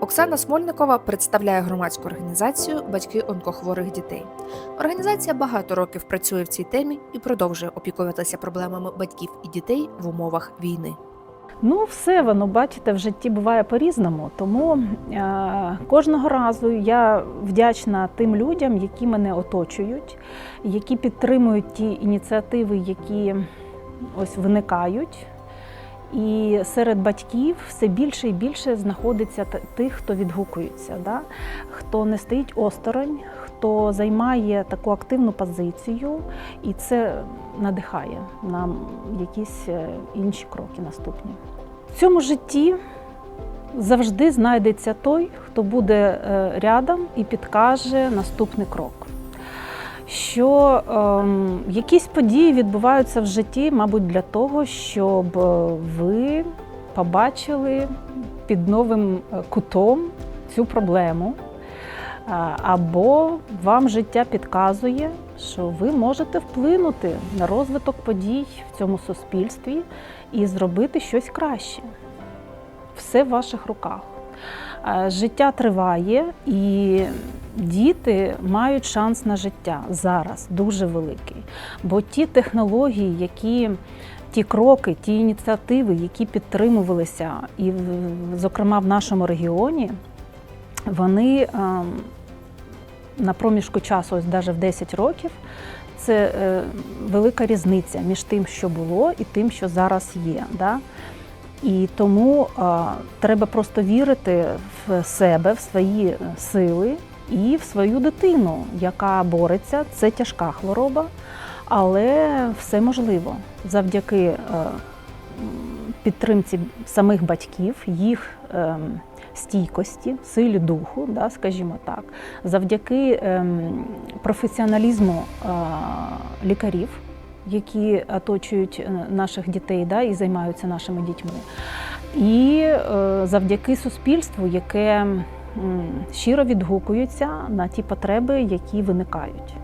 Оксана Смольникова представляє громадську організацію Батьки онкохворих дітей. Організація багато років працює в цій темі і продовжує опікуватися проблемами батьків і дітей в умовах війни. Ну, все воно, бачите, в житті буває по-різному. Тому е, кожного разу я вдячна тим людям, які мене оточують, які підтримують ті ініціативи, які ось виникають. І серед батьків все більше і більше знаходиться тих, хто відгукується, да? хто не стоїть осторонь, хто займає таку активну позицію, і це надихає на якісь е, інші кроки наступні. В цьому житті завжди знайдеться той, хто буде е, рядом і підкаже наступний крок. Що ем, якісь події відбуваються в житті, мабуть, для того, щоб е, ви побачили під новим е, кутом цю проблему. Або вам життя підказує, що ви можете вплинути на розвиток подій в цьому суспільстві і зробити щось краще. Все в ваших руках. Е, Життя триває, і діти мають шанс на життя зараз дуже великий. Бо ті технології, які ті кроки, ті ініціативи, які підтримувалися, і зокрема в нашому регіоні, вони ем, на проміжку часу, ось навіть в 10 років, це е, велика різниця між тим, що було, і тим, що зараз є. Да? І тому треба просто вірити в себе, в свої е, сили і в свою дитину, яка бореться. Це тяжка хвороба, але все можливо завдяки е, підтримці самих батьків, їх ем, стійкості, силі духу, да, скажімо так, завдяки ем, професіоналізму е, лікарів, які оточують е, наших дітей да, і займаються нашими дітьми, і е, завдяки суспільству, яке щиро відгукуються на ті потреби, які виникають.